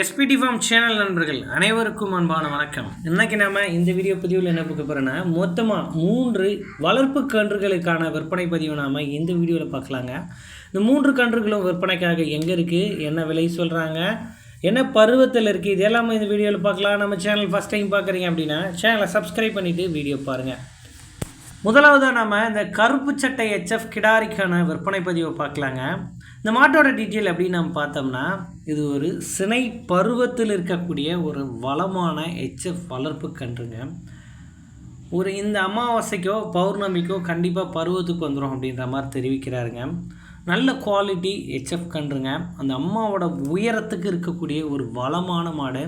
SPD form channel நண்பர்கள் அனைவருக்கும் அன்பான வணக்கம். இன்னைக்கு நாம இந்த வீடியோ பதிவில் என்ன பார்க்க போகிறோன்னா மொத்தமாக மூன்று வளர்ப்பு கன்றுகளுக்கான விற்பனை பதிவு நாம் இந்த வீடியோவில் பார்க்கலாங்க. இந்த மூன்று கன்றுகளும் விற்பனைக்காக எங்கே இருக்குது என்ன விலை சொல்கிறாங்க என்ன பருவத்தில் இருக்குது இது எல்லாமே இந்த வீடியோவில் பார்க்கலாம். நம்ம சேனல் ஃபஸ்ட் டைம் பார்க்குறீங்க அப்படின்னா சேனலை சப்ஸ்கிரைப் பண்ணிவிட்டு வீடியோ பாருங்கள் முதலாவதாக நம்ம இந்த கருப்பு சட்டை ஹெச்எஃப் கிடாரிக்கான விற்பனை பதிவை பார்க்கலாங்க. இந்த மாட்டோட டீட்டெயில் அப்படின்னு நம்ம பார்த்தோம்னா இது ஒரு சினை பருவத்தில் இருக்கக்கூடிய ஒரு வளமான ஹெச்எஃப் வளர்ப்பு கன்றுங்க. ஒரு இந்த அமாவாசைக்கோ பௌர்ணமிக்கோ கண்டிப்பாக பருவத்துக்கு வந்துடும் அப்படின்ற மாதிரி தெரிவிக்கிறாருங்க. நல்ல குவாலிட்டி ஹெச்எஃப் கன்றுங்க. அந்த அம்மாவோட உயரத்துக்கு இருக்கக்கூடிய ஒரு வளமான மாடு.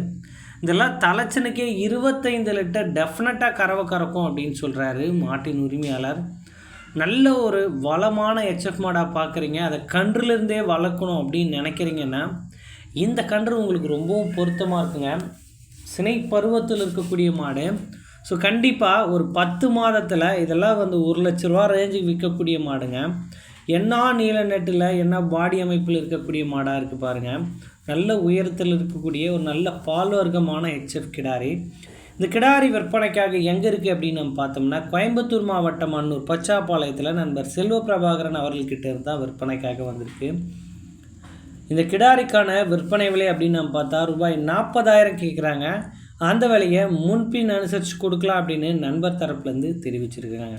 இதெல்லாம் தலைச்சனுக்கே இருபத்தைந்து லிட்டர் டெஃபினட்டாக கறவை கறக்கும் அப்படின்னு சொல்கிறாரு மாட்டின் உரிமையாளர். நல்ல ஒரு வளமான ஹெச்எஃப் மாடாக பார்க்குறீங்க அதை கன்றுலேருந்தே வளர்க்கணும் அப்படின்னு நினைக்கிறீங்கன்னா இந்த கன்று உங்களுக்கு ரொம்பவும் பொருத்தமாக இருக்குங்க. சினை பருவத்தில் இருக்கக்கூடிய மாடு. ஸோ கண்டிப்பாக ஒரு பத்து மாதத்தில் இதெல்லாம் வந்து ஒரு லட்ச ரூபா ரேஞ்சுக்கு விற்கக்கூடிய மாடுங்க. என்ன நீல நெட்டில் என்ன பாடி அமைப்பில் இருக்கக்கூடிய மாடாக இருக்குது பாருங்கள் நல்ல உயரத்தில் இருக்கக்கூடிய ஒரு நல்ல பால் வர்க்கமான ஹெச்எஃப் கிடாரி. இந்த கிடாரி விற்பனைக்காக எங்கே இருக்குது அப்படின்னு நம்ம பார்த்தோம்னா கோயம்புத்தூர் மாவட்டம் அன்னூர் பச்சாப்பாளையத்தில் நண்பர் செல்வ பிரபாகரன் அவர்கள்கிட்ட இருந்தால் விற்பனைக்காக வந்திருக்கு. இந்த கிடாரிக்கான விற்பனை விலை அப்படின்னு நம்ம பார்த்தா ரூபாய் நாற்பதாயிரம் கேட்குறாங்க அந்த விலையை முன்பின் அனுசரித்து கொடுக்கலாம் அப்படின்னு நண்பர் தரப்புலேருந்து தெரிவிச்சிருக்கிறாங்க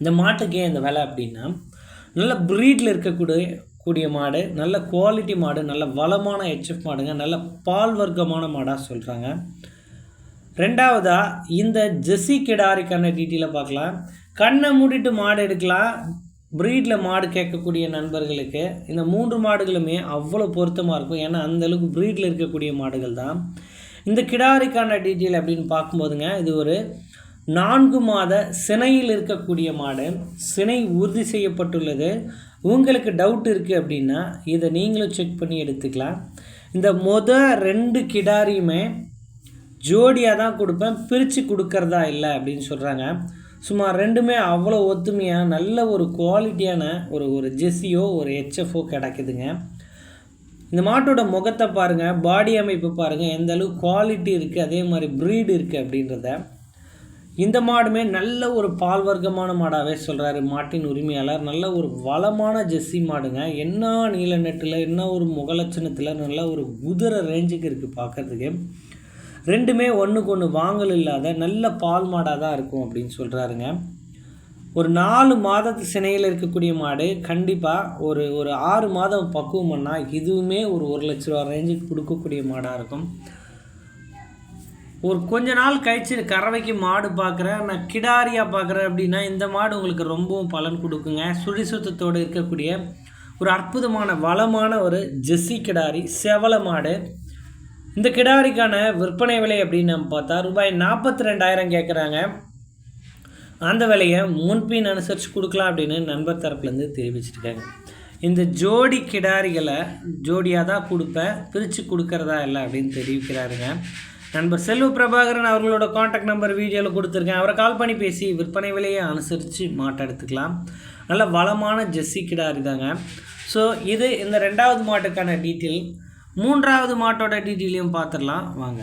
இந்த மாட்டுக்கு ஏன் இந்த விலை அப்படின்னா நல்ல ப்ரீடில் இருக்கக்கூடிய கூடிய மாடு நல்ல குவாலிட்டி மாடு நல்ல வளமான ஹெச்எஃப் மாடுங்க நல்ல பால் வர்க்கமான மாடாக சொல்கிறாங்க ரெண்டாவதாக இந்த ஜெஸ்ஸி கிடாரிக்கான டீட்டெயிலை பார்க்கலாம். கண்ணை மூடிட்டு மாடு எடுக்கலாம். ப்ரீடில் மாடு கேட்கக்கூடிய நண்பர்களுக்கு இந்த மூன்று மாடுகளுமே அவ்வளோ பொருத்தமாக இருக்கும். ஏன்னா அந்தளவுக்கு ப்ரீடில் இருக்கக்கூடிய மாடுகள் தான். இந்த கிடாரிக்கான டீட்டெயில் அப்படின்னு பார்க்கும்போதுங்க இது ஒரு நான்கு மாத சினையில் இருக்கக்கூடிய மாடு சினை உறுதி செய்யப்பட்டுள்ளது. உங்களுக்கு டவுட் இருக்குது அப்படின்னா இதை நீங்களும் செக் பண்ணி எடுத்துக்கலாம். இந்த மொத ரெண்டு கிடாரியுமே ஜோடியாக தான் கொடுப்பேன் பிரித்து கொடுக்கறதா இல்லை அப்படின்னு சொல்கிறாங்க சுமார் ரெண்டுமே அவ்வளோ ஒத்துமையாக நல்ல ஒரு குவாலிட்டியான ஒரு ஒரு ஜெஸ்ஸியோ ஒரு ஹெச்எஃப்ஓ கிடைக்குதுங்க. இந்த மாட்டோட முகத்தை பாருங்கள் பாடி அமைப்பு பாருங்கள் எந்த அளவுக்கு குவாலிட்டி இருக்குது அதே மாதிரி ப்ரீடு இருக்குது அப்படின்றத இந்த மாடுமே நல்ல ஒரு பால் வர்க்கமான மாடாகவே சொல்கிறாரு மாட்டின் உரிமையாளர். நல்ல ஒரு வளமான ஜெஸ்ஸி மாடுங்க. என்ன நீல நெட்டில் என்ன ஒரு முகலட்சணத்தில் நல்ல ஒரு குதிரை ரேஞ்சுக்கு இருக்குது பார்க்குறதுக்கு ரெண்டுமே ஒன்றுக்கு ஒன்று வாங்கல் இல்லாத நல்ல பால் மாடாக தான் இருக்கும் அப்படின்னு சொல்கிறாருங்க ஒரு நாலு மாதத்து சினையில் இருக்கக்கூடிய மாடு கண்டிப்பாக ஒரு ஒரு ஆறு மாதம் பக்குவம் பண்ணால் இதுவுமே ஒரு ஒரு லட்ச ரூபா ரேஞ்சுக்கு கொடுக்கக்கூடிய மாடாக இருக்கும். ஒரு கொஞ்ச நாள் கழிச்சு கறவைக்கு மாடு பார்க்குறேன் நான் கிடாரியாக பார்க்குறேன் அப்படின்னா இந்த மாடு உங்களுக்கு ரொம்பவும் பலன் கொடுக்குங்க. சுழி சுத்தத்தோடு இருக்கக்கூடிய ஒரு அற்புதமான வளமான ஒரு ஜெஸ்ஸி கிடாரி செவல மாடு. இந்த கிடாரிக்கான விற்பனை விலை அப்படின்னு நம்ம பார்த்தா ரூபாய் நாற்பத்தி ரெண்டாயிரம் கேட்குறாங்க அந்த விலையை முன்பின் அனுசரித்து கொடுக்கலாம் அப்படின்னு நண்பர் தரப்புலேருந்து தெரிவிச்சிருக்காங்க. இந்த ஜோடி கிடாரிகளை ஜோடியாக தான் கொடுப்பேன் பிரித்து கொடுக்கறதா இல்லை அப்படின்னு தெரிவிக்கிறாருங்க. நண்பர் செல்வ பிரபாகரன் அவர்களோட காண்டாக்ட் நம்பர் வீடியோவில் கொடுத்துருக்கேன். அவரை கால் பண்ணி பேசி விற்பனை விலையை அனுசரித்து மாட்டை எடுத்துக்கலாம். நல்ல வளமான ஜெஸ்ஸி கிடாரி தாங்க. ஸோ இது இந்த ரெண்டாவது மாட்டுக்கான டீட்டெயில் மூன்றாவது மாட்டோட டீட்டெயிலையும் பார்த்துடலாம். வாங்க.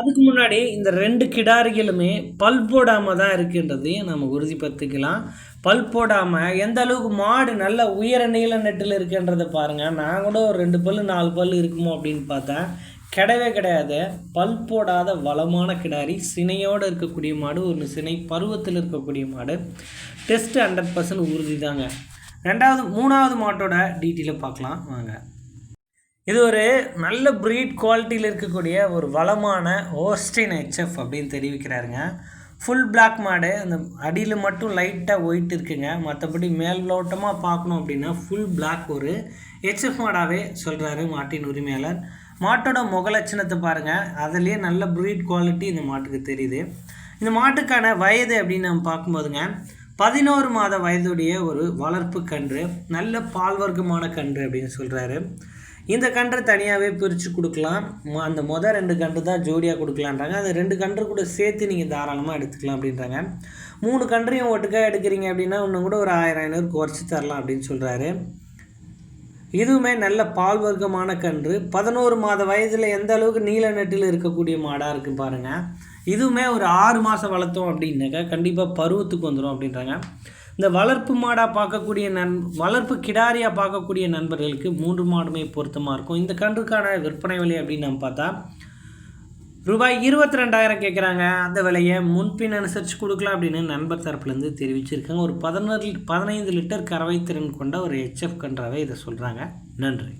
அதுக்கு முன்னாடி இந்த ரெண்டு கிடாரிகளுமே பல் போடாமல் தான் இருக்குன்றதையும் நம்ம உறுதிப்படுத்திக்கலாம். பல் போடாமல் எந்த அளவுக்கு மாடு நல்ல உயர நீள நெட்டில் இருக்குன்றதை பாருங்கள் நான் கூட ஒரு ரெண்டு பல் நாலு பல் இருக்குமோ அப்படின்னு பார்த்தேன். கிடையவே கிடையாது. பல் போடாத வளமான கிடாரி சினையோடு இருக்கக்கூடிய மாடு ஒரு சினை பருவத்தில் இருக்கக்கூடிய மாடு. டெஸ்ட்டு ஹண்ட்ரட் பர்சன்ட் உறுதி தாங்க ரெண்டாவது மூணாவது மாட்டோட டீட்டெயிலை பார்க்கலாம். வாங்க. இது ஒரு நல்ல ப்ரீட் குவாலிட்டியில் இருக்கக்கூடிய ஒரு வளமான ஓஸ்டின் ஹெச்எஃப் அப்படின்னு தெரிவிக்கிறாருங்க. ஃபுல் பிளாக் மாடு. அந்த அடியில் மட்டும் லைட்டாக ஒயிட் இருக்குங்க. மற்றபடி மேல்லோட்டமாக பார்க்கணும் அப்படின்னா ஃபுல் பிளாக் ஒரு ஹெச்எஃப் மாடாகவே சொல்கிறாரு மாட்டின் உரிமையாளர். மாட்டோட முகலட்சணத்தை பாருங்கள் அதுலேயே நல்ல ப்ரீட் குவாலிட்டி இந்த மாட்டுக்கு தெரியுது. இந்த மாட்டுக்கான வயது அப்படின்னு நம்ம பார்க்கும்போதுங்க பதினோரு மாத வயதுடைய ஒரு வளர்ப்பு கன்று நல்ல பால் வர்க்கமான கன்று அப்படின்னு சொல்கிறாரு இந்த கன்று தனியாகவே பிரித்து கொடுக்கலாம். அந்த மொதல் ரெண்டு கன்று தான் ஜோடியாக கொடுக்கலான்றாங்க. அந்த ரெண்டு கன்று கூட சேர்த்து நீங்கள் தாராளமாக எடுத்துக்கலாம் அப்படின்றாங்க. மூணு கன்றையும் ஒட்டுக்காக எடுக்கிறீங்க அப்படின்னா இன்னும் கூட ஒரு ஆயிரம் ஐநூறு குறைச்சி தரலாம் அப்படின்னு சொல்கிறாரு இதுவுமே நல்ல பால் வர்க்கமான கன்று. பதினோரு மாத வயதில் எந்த அளவுக்கு நீல நெட்டில் இருக்கக்கூடிய மாடாக இருக்குது பாருங்கள் இதுவுமே ஒரு ஆறு மாதம் வளர்த்தோம் அப்படின்னாக்கா கண்டிப்பாக பருவத்துக்கு வந்துடும் அப்படின்றாங்க. இந்த வளர்ப்பு மாடாக பார்க்கக்கூடிய நன் வளர்ப்பு கிடாரியாக பார்க்கக்கூடிய நண்பர்களுக்கு மூன்று மாடுமே பொருத்தமாக இருக்கும். இந்த கன்றுக்கான விற்பனை விலை அப்படின்னு நம்ம பார்த்தா ரூபாய் இருபத்தி ரெண்டாயிரம் கேட்குறாங்க அந்த விலையை முன்பின் அனுசரித்து கொடுக்கலாம் அப்படின்னு நண்பர் தரப்புலேருந்து தெரிவிச்சிருக்காங்க. ஒரு பதினொரு பதினைந்து லிட்டர் கறவை திறன் கொண்ட ஒரு ஹெச்எஃப் கன்றாவே இதை சொல்கிறாங்க நன்றி.